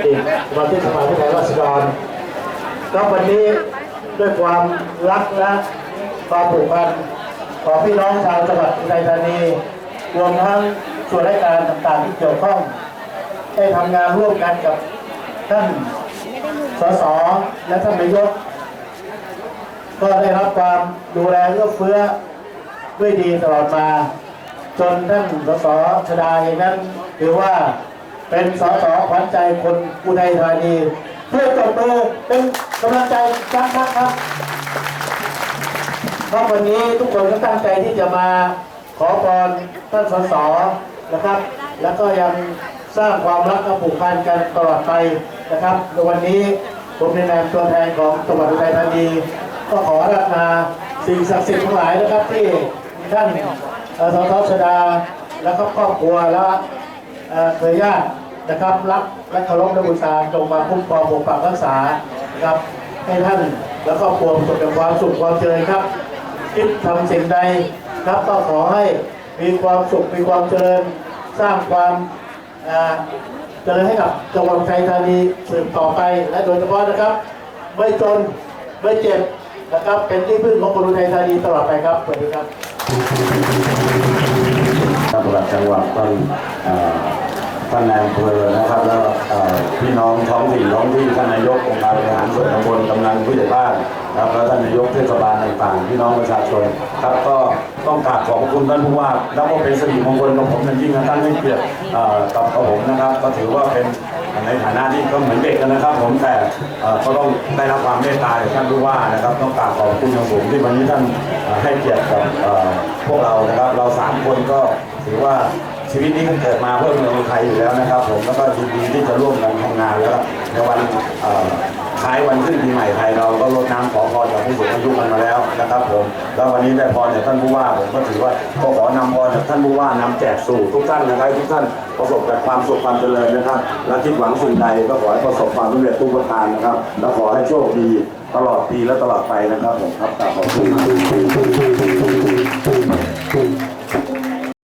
อดีตสมาชิกสภาผู้แทนราษฎรก็วันนี้ด้วยความรักและความผูกพันของพี่น้องชาวจังหวัดอุทัยธานีรวมทั้งส่วนราชการต่างๆที่เกี่ยวข้อง ได้ทำงานร่วมกันกับท่านสสและท่านนายกก็ได้รับความดูแลเอื้อเฟื้อด้วยดีตลอดมา จนท่านสสชดาเองนั้นถือว่า เป็นสสขวัญใจคนอุทัยธานีเพื่อตบมือเป็นกำลังใจจักครับครับเพราะวันนี้ทุกคนก็ตั้งใจที่จะมาขอพรท่านสสนะครับ แล้วก็ยังสร้างความรักและผูกพันกันตลอดไปนะครับในวันนี้ผมในนามตัวแทนของจังหวัดอุทัยธานีก็ขอรัตนาสิ่งศักดิ์สิทธิ์ทั้งหลายนะครับที่ท่านเอ่อสชดา และก็ครอบครัวและ เครือญาตินะครับรักและเคารพและบูชาจงมาคุ้มครองปกปักรักษานะครับให้ท่านและครอบครัวประสบแต่ความสุขความเจริญครับคิดทำสิ่งใดครับก็ขอให้มีความสุขมีความเจริญ สร้างความเจริญให้กับจังหวัดอุทัยธานีสืบต่อไปและโดยเฉพาะนะครับ ไม่จนไม่เจ็บนะครับเป็นที่พึ่งของคนอุทัยธานีตลอดไปครับสวัสดีครับท่านประหลัดจังหวัดท่านเอ่อ ท่านนายอำเภอนะครับ แล้วพี่น้องท้องถิ่นท้องที่ท่านนายกองค์การบริหารส่วนตำบลกำนันผู้ใหญ่บ้านครับแล้วท่านนายกเทศบาลต่างๆพี่น้องประชาชนครับก็ต้องกราบขอบคุณท่านผู้ว่าแล้วก็เป็นสิริมงคลกับผมอย่างยิ่งนะท่านให้เกียรติกับผมนะครับ ก็ถือว่าเป็นในฐานะที่ก็เหมือนเด็กกันนะครับ ผมแต่เอ่อก็ต้องได้รับความเมตตาจากท่านผู้ว่านะครับ ต้องกราบขอบคุณของสูงที่วันนี้ท่านให้เกียรติกับพวกเรานะครับ เราสามคนก็ถือว่า ชีวิตนี้ก็เกิดมาเพื่อเมืองไทยอยู่แล้วนะครับ ผมแล้วก็ยินดีที่จะร่วมกันทำงานแล้วในวันคล้ายวันขึ้นปีใหม่ไทยเราก็รดน้ำขอพรจากผู้สูงอายุกันมาแล้วนะครับผมแล้ววันนี้ได้พรจากท่านผู้ว่าผมก็ถือว่าก็ขอนำพรจากท่านผู้ว่านำแจกสู่ทุกท่านนะครับทุกท่านประสบแต่ความสุขความเจริญนะครับและคิดหวังสิ่งใดก็ขอให้ประสบความสำเร็จทุกประการนะครับ และขอให้โชคดีตลอดปีและตลอดไปนะครับผมครับขอบคุณ